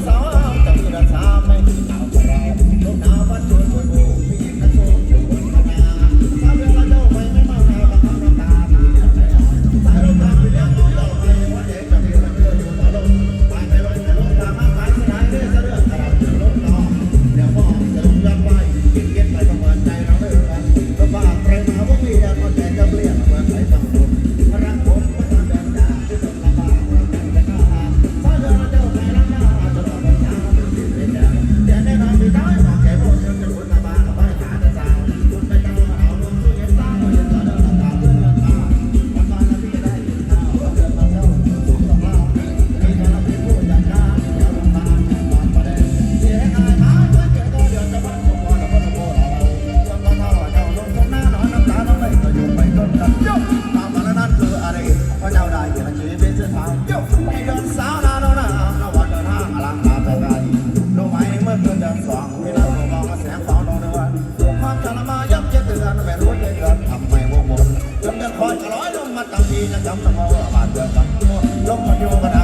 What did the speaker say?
razão จำต้องเอาบาดเดือดกันลงมาอยู่กัน